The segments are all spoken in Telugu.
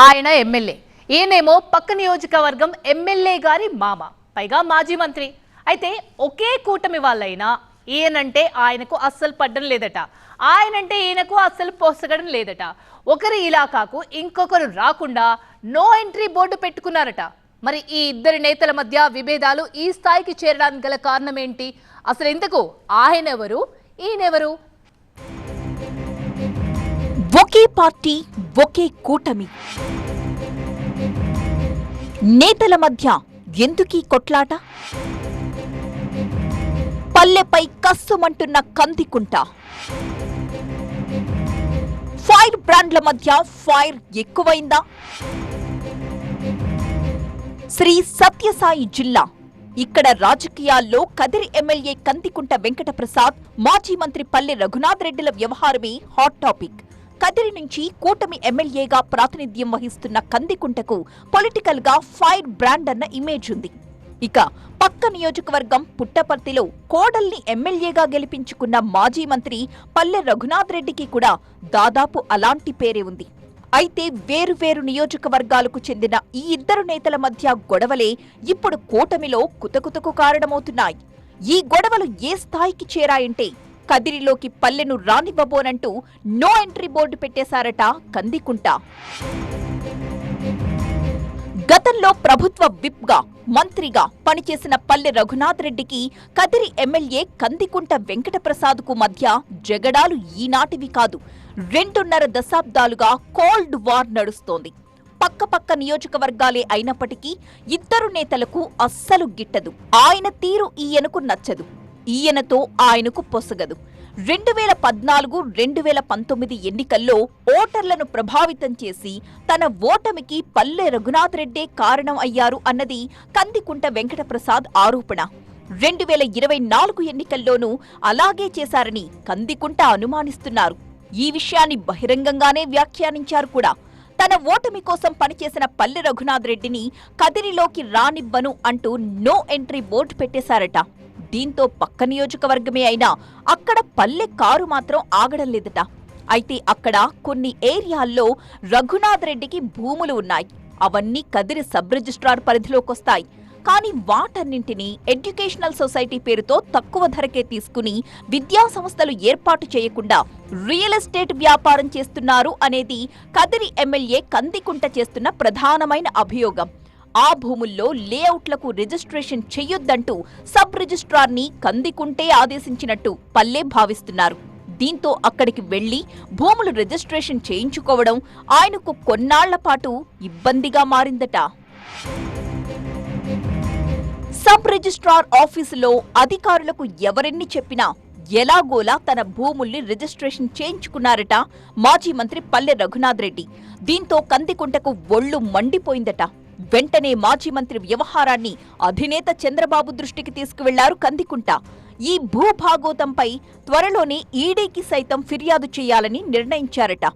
ఆయన ఎమ్మెల్యే. ఈయనేమో పక్క నియోజకవర్గం ఎమ్మెల్యే గారి మామ పైగా మాజీ మంత్రి. అయితే ఒకే కూటమి వాళ్ళైనా ఈయనంటే ఆయనకు అస్సలు పడ్డం లేదట. ఆయనంటే ఈయనకు అస్సలు పోసగడం లేదట. ఒకరి ఇలాకాకు ఇంకొకరు రాకుండా నో ఎంట్రీ బోర్డు పెట్టుకున్నారట. మరి ఈ ఇద్దరి నేతల మధ్య విభేదాలు ఈ స్థాయికి చేరడానికి గల కారణం ఏంటి? అసలు ఎందుకు? ఆయనెవరు? ఈయనెవరు? ఒకే పార్టీ ఒకే కూటమి. నేతల మధ్య ఎందుకీ కొట్లాట? పల్లెపై కస్సుమంటున్న కందికుంట. ఫైర్ బ్రాండ్ల మధ్య ఫైర్ ఎక్కువైందా? శ్రీ సత్యసాయి జిల్లా. ఇక్కడ రాజకీయాల్లో కదిరి ఎమ్మెల్యే కందికుంట వెంకటప్రసాద్ మాజీ మంత్రి పల్లె రఘునాథ్ రెడ్డిల వ్యవహారమే హాట్ టాపిక్. కదిరి నుంచి కూటమి ఎమ్మెల్యేగా ప్రాతినిధ్యం వహిస్తున్న కందికుంటకు పొలిటికల్గా ఫైర్ బ్రాండ్ అన్న ఇమేజ్ ఉంది. ఇక పక్క నియోజకవర్గం పుట్టపర్తిలో కోడల్ని ఎమ్మెల్యేగా గెలిపించుకున్న మాజీ మంత్రి పల్లె రఘునాథ్ రెడ్డికి కూడా దాదాపు అలాంటి పేరే ఉంది. అయితే వేరు వేరు నియోజకవర్గాలకు చెందిన ఈ ఇద్దరు నేతల మధ్య గొడవలే ఇప్పుడు కూటమిలో కుతకుతకు కారణమవుతున్నాయి. ఈ గొడవలు ఏ స్థాయికి చేరాయంటే కదిరిలోకి పల్లెను రానివ్వబోనంటూ నో ఎంట్రీ బోర్డు పెట్టేశారట కందికుంట. గతంలో ప్రభుత్వ విప్గా మంత్రిగా పనిచేసిన పల్లె రఘునాథ్ రెడ్డికి కదిరి ఎమ్మెల్యే కందికుంట వెంకటప్రసాద్కు మధ్య జగడాలు ఈనాటివి కాదు రెండున్నర దశాబ్దాలుగా కోల్డ్ వార్ నడుస్తోంది. పక్కపక్క నియోజకవర్గాలే అయినప్పటికీ ఇద్దరు నేతలకు అస్సలు గిట్టదు. ఆయన తీరు ఈయనకు నచ్చదు. ఈయనతో ఆయనకు పొసగదు. రెండు వేల పద్నాలుగు రెండు వేల పంతొమ్మిది ఎన్నికల్లో ఓటర్లను ప్రభావితం చేసి తన ఓటమికి పల్లె రఘునాథ్ రెడ్డే కారణం అయ్యారు అన్నది కందికుంట వెంకటప్రసాద్ ఆరోపణ. రెండు వేల ఇరవై నాలుగు ఎన్నికల్లోనూ అలాగే చేశారని కందికుంట అనుమానిస్తున్నారు. ఈ విషయాన్ని బహిరంగంగానే వ్యాఖ్యానించారు కూడా. తన ఓటమి కోసం పనిచేసిన పల్లె రఘునాథ్ రెడ్డిని కదిరిలోకి రానివ్వను అంటూ నో ఎంట్రీ బోర్డు పెట్టేశారట. దీంతో పక్క నియోజకవర్గమే అయినా అక్కడ పల్లె కారు మాత్రం ఆగడం లేదట. అయితే అక్కడ కొన్ని ఏరియాల్లో రఘునాథ్ రెడ్డికి భూములు ఉన్నాయి. అవన్నీ కదిరి సబ్ రిజిస్ట్రార్ పరిధిలోకొస్తాయి కానీ వాటన్నింటినీ ఎడ్యుకేషనల్ సొసైటీ పేరుతో తక్కువ ధరకే తీసుకుని విద్యా సంస్థలు ఏర్పాటు చేయకుండా రియల్ ఎస్టేట్ వ్యాపారం చేస్తున్నారు అనేది కదిరి ఎమ్మెల్యే కందికుంట చేస్తున్న ప్రధానమైన అభియోగం. ఆ భూముల్లో లేఅవుట్లకు రిజిస్ట్రేషన్ చెయ్యొద్దంటూ సబ్ రిజిస్ట్రార్ని కందికుంటే ఆదేశించినట్టు పల్లె భావిస్తున్నారు. దీంతో అక్కడికి వెళ్ళి భూములు రిజిస్ట్రేషన్ చేయించుకోవడం ఆయనకు కొన్నాళ్ళ పాటు ఇబ్బందిగా మారిందట. సబ్ రిజిస్ట్రార్ ఆఫీసులో అధికారులకు ఎవరెన్ని చెప్పినా ఎలాగోలా తన భూముల్ని రిజిస్ట్రేషన్ చేయించుకున్నారట మాజీ మంత్రి పల్లె రఘునాథ్ రెడ్డి. దీంతో కందికుంటకు ఒళ్ళు మండిపోయిందట. వెంటనే మాజీ మంత్రి వ్యవహారాన్ని అధినేత చంద్రబాబు దృష్టికి తీసుకువెళ్ళారు కందికుంట. ఈ భూభాగోతంపై త్వరలోనే ఈడీకి సైతం ఫిర్యాదు చేయాలని నిర్ణయించారట.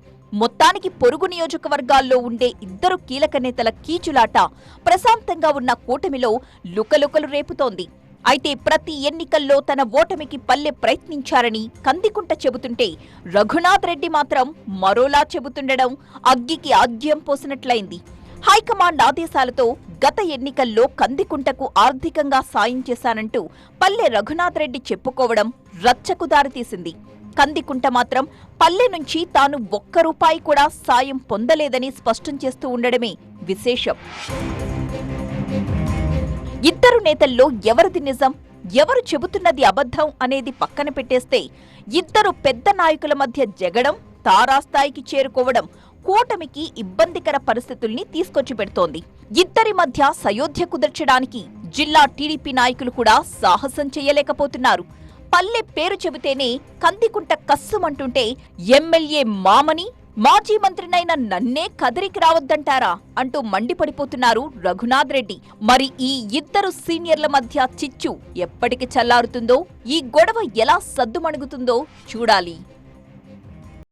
మొత్తానికి పొరుగు నియోజకవర్గాల్లో ఉండే ఇద్దరు కీలక నేతల కీచులాట ప్రశాంతంగా ఉన్న కూటమిలో లుకలుకలు రేపుతోంది. అయితే ప్రతి ఎన్నికల్లో తన ఓటమికి పల్లె ప్రయత్నించారని కందికుంట చెబుతుంటే రఘునాథ్ రెడ్డి మాత్రం మరోలా చెబుతుండడం అగ్గికి ఆద్యం పోసినట్లయింది. హైకమాండ్ ఆదేశాలతో గత ఎన్నికల్లో కందికుంటకు ఆర్థికంగా సాయం చేశానంటూ పల్లె రఘునాథ్ రెడ్డి చెప్పుకోవడం రచ్చకు దారితీసింది కందికుంట మాత్రం పల్లె నుంచి తాను ఒక్క రూపాయి కూడా సాయం పొందలేదని స్పష్టం చేస్తూ ఉండడమే విశేషం. ఇద్దరు నేతల్లో ఎవరిది నిజం? ఎవరు చెబుతున్నది అబద్ధం అనేది పక్కన పెట్టేస్తే ఇద్దరు పెద్ద నాయకుల మధ్య జగడం తారాస్థాయికి చేరుకోవడం కూటమికి ఇబ్బందికర పరిస్థితుల్ని తీసుకొచ్చి పెడుతోంది. ఇద్దరి మధ్య సయోధ్య కుదర్చడానికి జిల్లా టీడీపీ నాయకులు కూడా సాహసం చేయలేకపోతున్నారు. పల్లె పేరు చెబితేనే కందికుంట కస్సుమంటుంటే ఎమ్మెల్యే మామని మాజీ మంత్రినైన నన్నే కదిరికి రావద్దంటారా అంటూ మండిపడిపోతున్నారు రఘునాథ్ రెడ్డి. మరి ఈ ఇద్దరు సీనియర్ల మధ్య చిచ్చు ఎప్పటికి చల్లారుతుందో ఈ గొడవ ఎలా సద్దుమణుగుతుందో చూడాలి.